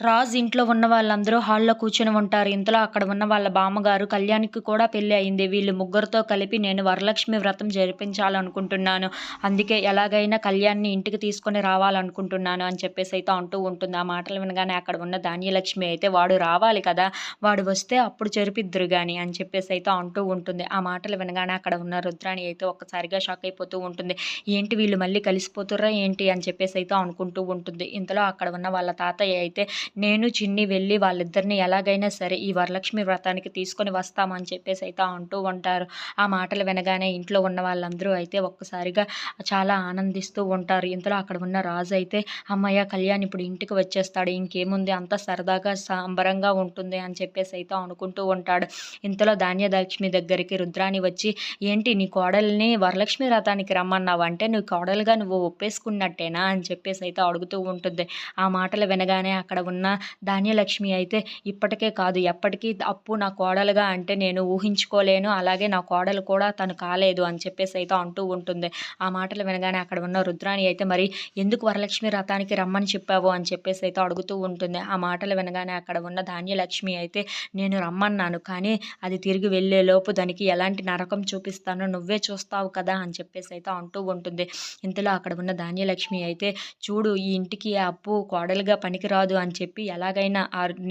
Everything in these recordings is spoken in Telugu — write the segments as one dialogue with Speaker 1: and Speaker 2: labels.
Speaker 1: రాజ్ ఇంట్లో ఉన్న వాళ్ళందరూ హాల్లో కూర్చొని ఉంటారు. ఇంతలో అక్కడ ఉన్న వాళ్ళ బామ్మగారు కళ్యాణ్కి కూడా పెళ్ళి అయింది. వీళ్ళు ముగ్గురితో కలిపి నేను వరలక్ష్మి వ్రతం జరిపించాలనుకుంటున్నాను. అందుకే ఎలాగైనా కళ్యాణ్ని ఇంటికి తీసుకొని రావాలనుకుంటున్నాను అని చెప్పేసి అయితే అంటూ ఉంటుంది. ఆ మాటలు వినగానే అక్కడ ఉన్న ధాన్యలక్ష్మి అయితే వాడు రావాలి కదా వాడు వస్తే అప్పుడు జరిపిద్దురు కానీ అని చెప్పేసి అయితే అంటూ ఉంటుంది. ఆ మాటలు వినగానే అక్కడ ఉన్న రుద్రాణి అయితే ఒక్కసారిగా షాక్ అయిపోతూ ఉంటుంది. ఏంటి వీళ్ళు మళ్ళీ కలిసిపోతుర్రా ఏంటి? అని చెప్పేసి అయితే అనుకుంటూ ఉంటుంది. ఇంతలో అక్కడ ఉన్న వాళ్ళ తాతయ్య అయితే నేను చిన్ని వెళ్ళి వాళ్ళిద్దరిని ఎలాగైనా సరే ఈ వరలక్ష్మి వ్రతానికి తీసుకొని వస్తామని చెప్పేసి అయితే అంటూ ఉంటారు. ఆ మాటలు వినగానే ఇంట్లో ఉన్న వాళ్ళందరూ అయితే ఒక్కసారిగా చాలా ఆనందిస్తూ ఉంటారు. ఇంతలో అక్కడ ఉన్న రాజు అయితే అమ్మయ్య కళ్యాణ్ ఇప్పుడు ఇంటికి వచ్చేస్తాడు. ఇంకేముంది? అంత సరదాగా సాంబరంగా ఉంటుంది అని చెప్పేసి అయితే అనుకుంటూ ఉంటాడు. ఇంతలో ధాన్యలక్ష్మి దగ్గరికి రుద్రాణి వచ్చి ఏంటి నీ కోడల్ని వరలక్ష్మి వ్రతానికి రమ్మన్నావు? అంటే నువ్వు కోడలుగా నువ్వు ఒప్పేసుకున్నట్టేనా? అని చెప్పేసి అయితే అడుగుతూ ఉంటుంది. ఆ మాటలు వినగానే అక్కడ ఉన్న ఉన్న ధాన్యలక్ష్మి అయితే ఇప్పటికే కాదు. ఎప్పటికీ అప్పు నా కోడలుగా అంటే నేను ఊహించుకోలేను. అలాగే నా కోడలు కూడా తను కాలేదు అని చెప్పేసి అయితే అంటూ ఉంటుంది. ఆ మాటలు వినగానే అక్కడ ఉన్న రుద్రాణి అయితే మరి ఎందుకు వరలక్ష్మి రథానికి రమ్మని చెప్పావు అని చెప్పేసి అయితే అడుగుతూ ఉంటుంది. ఆ మాటలు వినగానే అక్కడ ఉన్న ధాన్యలక్ష్మి అయితే నేను రమ్మన్నాను కానీ అది తిరిగి వెళ్ళేలోపు దానికి ఎలాంటి నరకం చూపిస్తానో నువ్వే చూస్తావు కదా అని చెప్పేసి అయితే అంటూ ఉంటుంది. ఇంతలో అక్కడ ఉన్న ధాన్యలక్ష్మి అయితే చూడు ఈ ఇంటికి ఆ అప్పు కోడలుగా పనికిరాదు అని చెప్పి చెప్పి ఎలాగైనా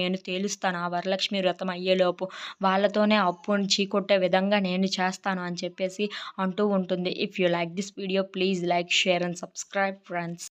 Speaker 1: నేను తేలుస్తాను ఆ వరలక్ష్మి వ్రతం అయ్యేలోపు వాళ్ళతోనే అప్పుని చీకొట్టే విధంగా నేను చేస్తాను అని చెప్పేసి అంటూ ఉంటుంది. If you like this video please like share and subscribe friends